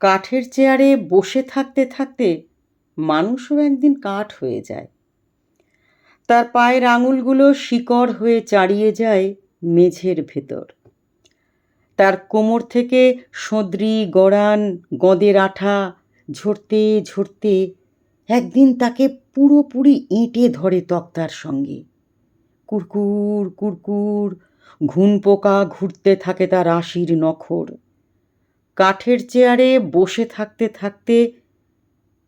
কাঠের চেয়ারে বসে থাকতে থাকতে মানুষও একদিন কাঠ হয়ে যায়। তার পায়ের আঙুলগুলো শিকড় হয়ে চাড়িয়ে যায় মেঝের ভেতর। তার কোমর থেকে সঁদরি গড়ান গঁদের আঠা ঝরতে ঝরতে একদিন তাকে পুরোপুরি এঁটে ধরে তক্তার সঙ্গে। কুরকুর কুরকুর ঘুন পোকা ঘুরতে থাকে তার আশির নখর। কাঠের চেয়ারে বসে থাকতে থাকতে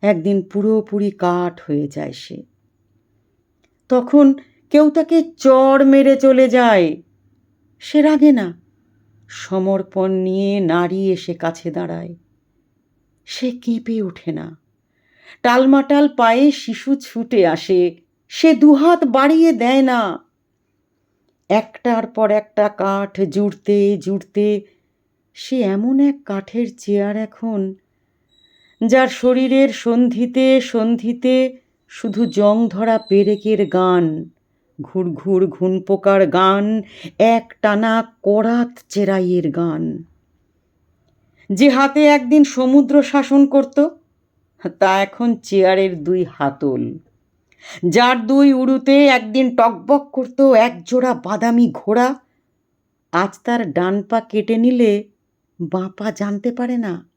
একদিন পুরোপুরি কাঠ হয়ে যায় সে। তখন কেউ তাকে চড় মেরে চলে যায়। সে রাগে না। সমর্পণ নিয়ে নারী এসে কাছে দাঁড়ায়। সে কেঁপে ওঠে না। টালমাটাল পায়ে শিশু ছুটে আসে। সে দুহাত বাড়িয়ে দেয় না। একটার পর একটা কাঠ জুড়তে জুড়তে সে এমন এক কাঠের চেয়ার এখন, যার শরীরের সন্ধিতে সন্ধিতে শুধু জং ধরা পেরেকের গান, ঘুর ঘুর ঘুন পোকার গান, এক টানা করাত চেরাইয়ের গান। যে হাতে একদিন সমুদ্র শাসন করত, তা এখন চেয়ারের দুই হাতল। যার দুই উড়ুতে একদিন টকবক করত এক জোড়া বাদামি ঘোড়া, আজ তার ডান পা কেটে নিলে বাঁ পা জানতে পারে না।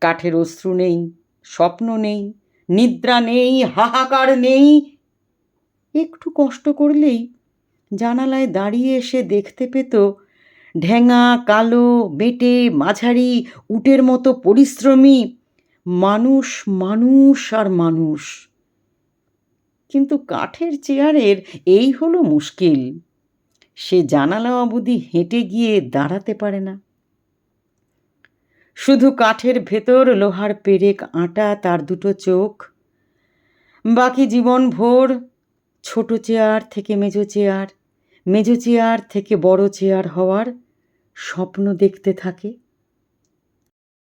কাঠের অশ্রু নেই, স্বপ্ন নেই, নিদ্রা নেই, হাহাকার নেই। একটু কষ্ট করলেই জানালায় দাঁড়িয়ে এসে দেখতে পেত ঢেঙা, কালো, বেটে, মাঝারি, উটের মতো পরিশ্রমী মানুষ মানুষ আর মানুষ। কিন্তু কাঠের চেয়ারের এই হলো মুশকিল। সে জানালা অবধি হেঁটে গিয়ে দাঁড়াতে পারে না। শুধু কাঠের ভেতর লোহার পেরেক আটা, তার দুটো চোখ। বাকি জীবন ভোর, ছোট চেয়ার থেকে মেজো চেয়ার মেজো চেয়ার থেকে বড় চেয়ার হওয়ার স্বপ্ন দেখতে থাকে।